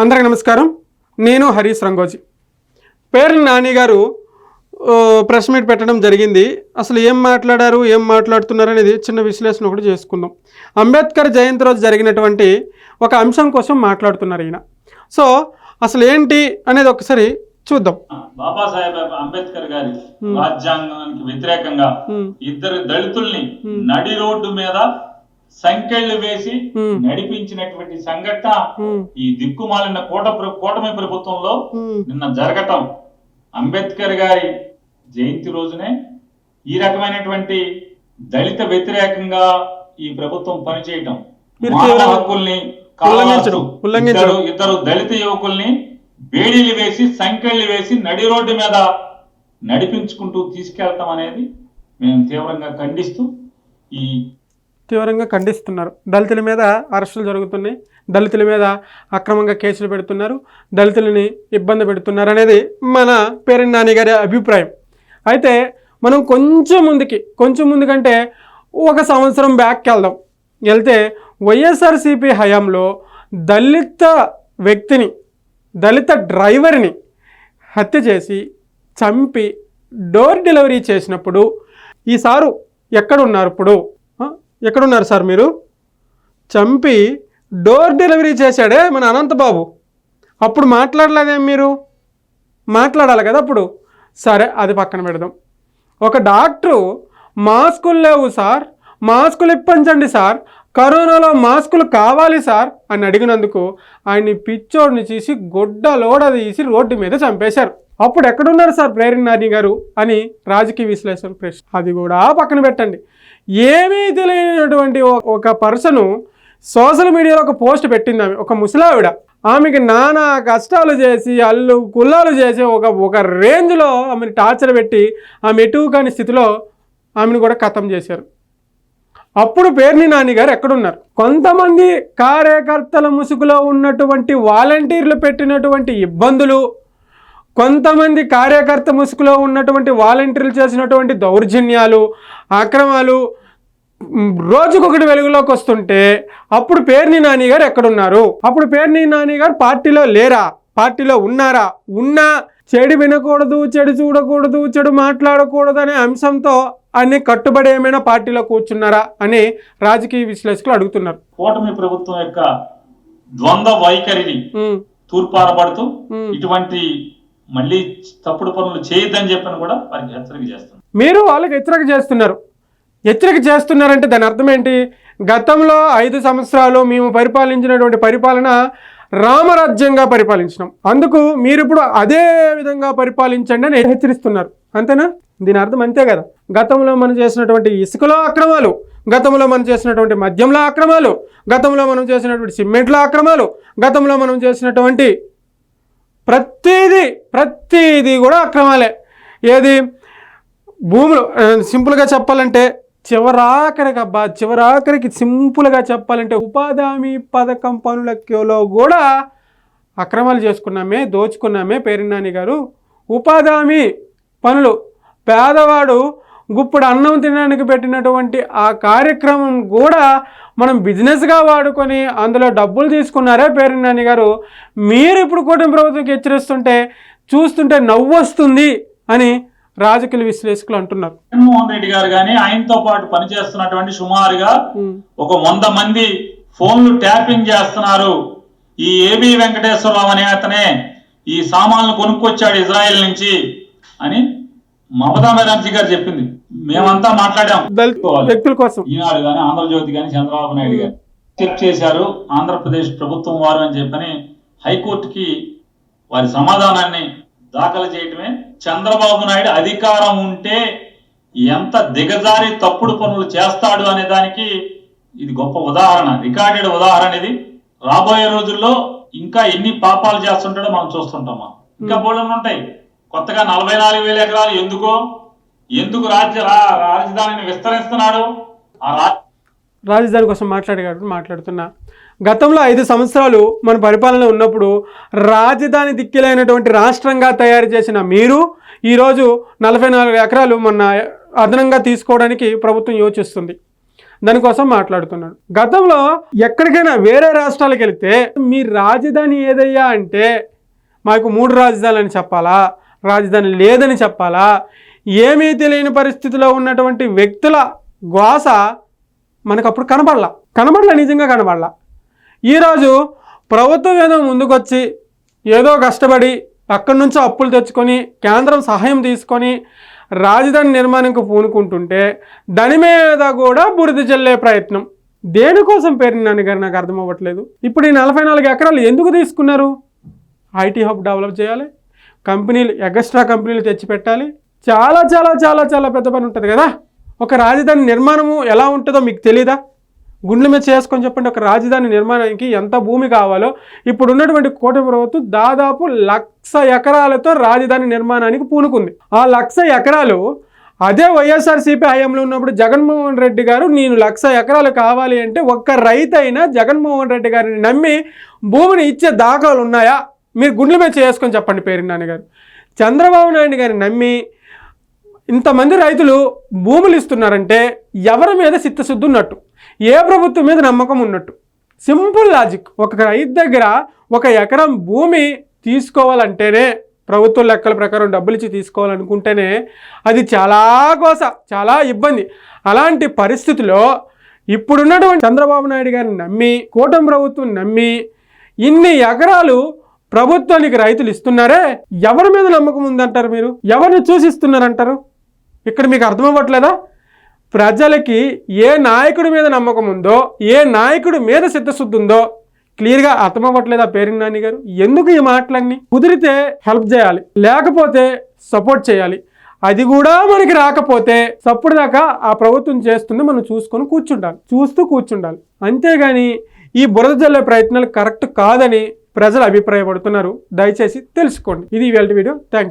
అందరికి నమస్కారం. నేను హరీష్ రంగోజీ. పేర్ల నాని గారు ప్రెస్ మీట్ పెట్టడం జరిగింది. అసలు ఏం మాట్లాడారు ఏం మాట్లాడుతున్నారు అనేది చిన్న విశ్లేషణ ఒకటి చేసుకుందాం. అంబేద్కర్ జయంతి రోజు జరిగినటువంటి ఒక అంశం కోసం మాట్లాడుతున్నారు ఈయన. సో అసలు ఏంటి అనేది ఒకసారి చూద్దాం. బాబాసాహెబ్ అంబేద్కర్ గారి రాజ్యాంగానికి వ్యతిరేకంగా ఇద్దరు దళితుల్ని నడి రోడ్డు మీద సంకెళ్ళు వేసి నడిపించినటువంటి సంఘటన ఈ దిక్కుమాలిన కూట కూటమి ప్రభుత్వంలో నిన్న జరగటం. అంబేద్కర్ గారి జయంతి రోజునే ఈ రకమైనటువంటి దళిత వ్యతిరేకంగా ఈ ప్రభుత్వం పనిచేయటం. మానవ హక్కుల్ని. ఇద్దరు ఇద్దరు దళిత యువకుల్ని బేడీలు వేసి సంకెళ్ళు వేసి నడి రోడ్డు మీద నడిపించుకుంటూ తీసుకెళ్తాం అనేది మేము తీవ్రంగా ఖండిస్తూ ఈ తీవ్రంగా ఖండిస్తున్నారు. దళితుల మీద అరెస్టులు జరుగుతున్నాయి. దళితుల మీద అక్రమంగా కేసులు పెడుతున్నారు. దళితులని ఇబ్బంది పెడుతున్నారు అనేది మన పేరెంట్ నాని గారి అభిప్రాయం. అయితే మనం కొంచెం ముందుకి కొంచెం ముందుకంటే ఒక సంవత్సరం బ్యాక్కి వెళ్దాం. వెళ్తే వైఎస్ఆర్సీపీ హయాంలో దళిత వ్యక్తిని దళిత డ్రైవర్ని హత్య చేసి చంపి డోర్ డెలివరీ చేసినప్పుడు ఈ సారు ఎక్కడున్నారు ఇప్పుడు? ఎక్కడున్నారు సార్ మీరు? చంపి డోర్ డెలివరీ చేశాడే మన అనంతబాబు. అప్పుడు మాట్లాడలేదేం మీరు? మాట్లాడాలి కదా అప్పుడు. సరే అది పక్కన పెడదాం. ఒక డాక్టరు మాస్కులు లేవు సార్. మాస్కులు ఇప్పించండి సార్. కరోనాలో మాస్కులు కావాలి సార్ అని అడిగినందుకు ఆయన్ని పిచ్చోడిని చేసి గొడ్డ లోడ తీసి రోడ్డు మీద చంపేశారు. అప్పుడు ఎక్కడున్నారు సార్ ప్రేరణ నాని గారు అని రాజకీయ విశ్లేషణ ప్రశ్న. అది కూడా పక్కన పెట్టండి. ఏమీ తెలియనటువంటి ఒక- పర్సను సోషల్ మీడియాలో ఒక పోస్ట్ పెట్టింది ఆమె ఒక ముసలావిడ. ఆమెకి నానా కష్టాలు చేసి అల్లు కుల్లాలు చేసి ఒక ఒక రేంజ్లో ఆమెను టార్చర్ పెట్టి ఆమె ఎటు కాని స్థితిలో ఆమెను కూడా ఖతం చేశారు. అప్పుడు పేర్ని నాని గారు ఎక్కడున్నారు? కొంతమంది కార్యకర్తల ముసుగులో ఉన్నటువంటి వాలంటీర్లు పెట్టినటువంటి ఇబ్బందులు కొంతమంది కార్యకర్త ముసుగులో ఉన్నటువంటి వాలంటీర్లు చేసినటువంటి దౌర్జన్యాలు అక్రమాలు రోజుకొకటి వెలుగులోకి వస్తుంటే అప్పుడు పేర్ని నాని గారు ఎక్కడున్నారు? అప్పుడు పేర్ని నాని గారు పార్టీలో లేరా? పార్టీలో ఉన్నారా? ఉన్నా చెడు వినకూడదు చెడు చూడకూడదు చెడు మాట్లాడకూడదు అనే అంశంతో అన్ని కట్టుబడి ఏమైనా పార్టీలో కూర్చున్నారా అని రాజకీయ విశ్లేషకులు అడుగుతున్నారు. కూటమి ప్రభుత్వం యొక్క ద్వంద్వ వైఖరిని తూర్పారబడుతూ. ఇటువంటి మళ్ళీ తప్పుడు పనులు చేయొద్దని చెప్పని కూడా వారికి హెచ్చరిక చేస్తున్నారు మీరు వాళ్ళకి హెచ్చరిక చేస్తున్నారు. హెచ్చరిక చేస్తున్నారంటే దాని అర్థం ఏంటి? గతంలో ఐదు సంవత్సరాలు మేము పరిపాలించినటువంటి పరిపాలన రామరాజ్యంగా పరిపాలించినాం. అందుకు మీరు ఇప్పుడు అదే విధంగా పరిపాలించండి అని హెచ్చరిస్తున్నారు. అంతేనా? దీని అర్థం అంతే కదా. గతంలో మనం చేసినటువంటి ఇసుకలో అక్రమాలు గతంలో మనం చేసినటువంటి మద్యంలో అక్రమాలు గతంలో మనం చేసినటువంటి సిమెంట్లో అక్రమాలు గతంలో మనం చేసినటువంటి ప్రతిదీ ప్రతిదీ కూడా అక్రమాలే. ఏది? భూములు. సింపుల్గా చెప్పాలంటే చివరాఖరికి అబ్బా చివరాఖరికి సింపుల్గా చెప్పాలంటే ఉపాధి హామీ పథకం పనులలో కూడా అక్రమాలు చేసుకున్నామే దోచుకున్నామే పేరినాని గారు. ఉపాధి పనులు. పేదవాడు గుప్పుడు అన్నం తినడానికి పెట్టినటువంటి ఆ కార్యక్రమం కూడా మనం బిజినెస్గా వాడుకొని అందులో డబ్బులు తీసుకున్నారే పేరినాని గారు. మీరు ఇప్పుడు కూటమి ప్రభుత్వంకి హెచ్చరిస్తుంటే చూస్తుంటే నవ్వు వస్తుంది అని రాజకీయ విశ్లేషకులు అంటున్నారు. జగన్మోహన్ రెడ్డి గారు కానీ ఆయనతో పాటు పనిచేస్తున్నటువంటి సుమారుగా ఒక వంద మంది ఫోన్లు ట్యాపింగ్ చేస్తున్నారు. ఈ ఏబి వెంకటేశ్వరరావు అనే అతనే ఈ సామాన్లు కొనుక్కొచ్చాడు ఇజ్రాయెల్ నుంచి అని మమతా బెనర్జీ గారు చెప్పింది. మేమంతా మాట్లాడాం. వ్యక్తుల కోసం. ఈనాడు కానీ ఆంధ్రజ్యోతి కానీ చంద్రబాబు నాయుడు గారు చెక్ చేశారు ఆంధ్రప్రదేశ్ ప్రభుత్వం వారు అని చెప్పని హైకోర్టుకి వారి సమాధానాన్ని దాఖలు చేయటమే. చంద్రబాబు నాయుడు అధికారం ఉంటే ఎంత దిగజారి తప్పుడు పనులు చేస్తాడు అనే దానికి ఇది గొప్ప ఉదాహరణ రికార్డెడ్ ఉదాహరణ ఇది. రాబోయే రోజుల్లో ఇంకా ఎన్ని పాపాలు చేస్తుంటాడో మనం చూస్తుంటాం. ఇంకా బోళ్ళని ఉంటాయి. కొత్తగా నలభై నాలుగు వేల ఎకరాలు ఎందుకో ఎందుకు రాజ్య రాజధానిని విస్తరిస్తున్నాడు? ఆ రాజధాని కోసం మాట్లాడేటప్పుడు మాట్లాడుతున్నా. గతంలో ఐదు సంవత్సరాలు మన పరిపాలన ఉన్నప్పుడు రాజధాని దిక్కిలైనటువంటి రాష్ట్రంగా తయారు చేసిన మీరు ఈరోజు నలభై నాలుగు ఎకరాలు మన అదనంగా తీసుకోవడానికి ప్రభుత్వం యోచిస్తుంది. దానికోసం మాట్లాడుతున్నాడు. గతంలో ఎక్కడికైనా వేరే రాష్ట్రాలకు వెళితే మీ రాజధాని ఏదయ్యా అంటే మాకు మూడు రాజధానులు అని చెప్పాలా? రాజధాని లేదని చెప్పాలా? ఏమీ తెలియని పరిస్థితిలో ఉన్నటువంటి వ్యక్తుల గోస మనకు అప్పుడు కనబడలా. కనబడలా నిజంగా కనబడలా. ఈరోజు ప్రభుత్వం ఏదో ముందుకొచ్చి ఏదో కష్టపడి అక్కడి నుంచి అప్పులు తెచ్చుకొని కేంద్రం సహాయం తీసుకొని రాజధాని నిర్మాణంకు పూనుకుంటుంటే దాని మీద కూడా బురద జల్లే ప్రయత్నం. దేనికోసం పేరు గారు నాకు అర్థం అవ్వట్లేదు. ఇప్పుడు ఈ నలభై నాలుగు ఎకరాలు ఎందుకు తీసుకున్నారు? ఐటీ హబ్ డెవలప్ చేయాలి. కంపెనీలు ఎగస్ట్రా కంపెనీలు తెచ్చిపెట్టాలి. చాలా చాలా చాలా చాలా పెద్ద పని ఉంటుంది కదా? ఒక రాజధాని నిర్మాణము ఎలా ఉంటుందో మీకు తెలీదా? గుండెల మీద చేసుకొని చెప్పండి ఒక రాజధాని నిర్మాణానికి ఎంత భూమి కావాలో. ఇప్పుడు ఉన్నటువంటి కూటమి ప్రభుత్వం దాదాపు లక్ష ఎకరాలతో రాజధాని నిర్మాణానికి పూనుకుంది. ఆ లక్ష ఎకరాలు అదే వైఎస్ఆర్సీపీ హయాంలో ఉన్నప్పుడు జగన్మోహన్ రెడ్డి గారు నేను లక్ష ఎకరాలు కావాలి అంటే ఒక్క రైతు అయినా జగన్మోహన్ రెడ్డి గారిని నమ్మి భూమిని ఇచ్చే దాఖలు ఉన్నాయా? మీరు గుండెల మీద చేసుకొని చెప్పండి పేరు నాన్నగారు. చంద్రబాబు నాయుడు గారిని నమ్మి ఇంతమంది రైతులు భూములు ఇస్తున్నారంటే ఎవరి మీద చిత్తశుద్ధి ఉన్నట్టు? ఏ ప్రభుత్వం మీద నమ్మకం ఉన్నట్టు? Simple logic. ఒక రైతు దగ్గర ఒక ఎకరం భూమి తీసుకోవాలంటేనే ప్రభుత్వ లెక్కల ప్రకారం డబ్బులు ఇచ్చి తీసుకోవాలనుకుంటేనే అది చాలా కోస చాలా ఇబ్బంది. అలాంటి పరిస్థితిలో ఇప్పుడున్నటువంటి చంద్రబాబు నాయుడు గారిని నమ్మి కూటమి ప్రభుత్వం నమ్మి ఇన్ని ఎకరాలు ప్రభుత్వానికి రైతులు ఇస్తున్నారే ఎవరి మీద నమ్మకం ఉందంటారు మీరు? ఎవరిని చూసిస్తున్నారంటారు? ఇక్కడ మీకు అర్థం అవ్వట్లేదా ప్రజలకి ఏ నాయకుడి మీద నమ్మకం ఉందో ఏ నాయకుడి మీద సిద్ధశుద్ధి ఉందో క్లియర్గా అర్థమవ్వట్లేదా పేరింగ్ నాని గారు? ఎందుకు ఈ మాటలన్నీ? కుదిరితే హెల్ప్ చేయాలి లేకపోతే సపోర్ట్ చేయాలి. అది కూడా మనకి రాకపోతే సప్పుడు దాకా ఆ ప్రభుత్వం చేస్తుంది మనం చూసుకొని కూర్చుండాలి చూస్తూ కూర్చుండాలి. అంతేగాని ఈ బురద జల్లే ప్రయత్నాలు కరెక్ట్ కాదని ప్రజలు అభిప్రాయపడుతున్నారు. దయచేసి తెలుసుకోండి. ఇది ఇవాళ వీడియో. థ్యాంక్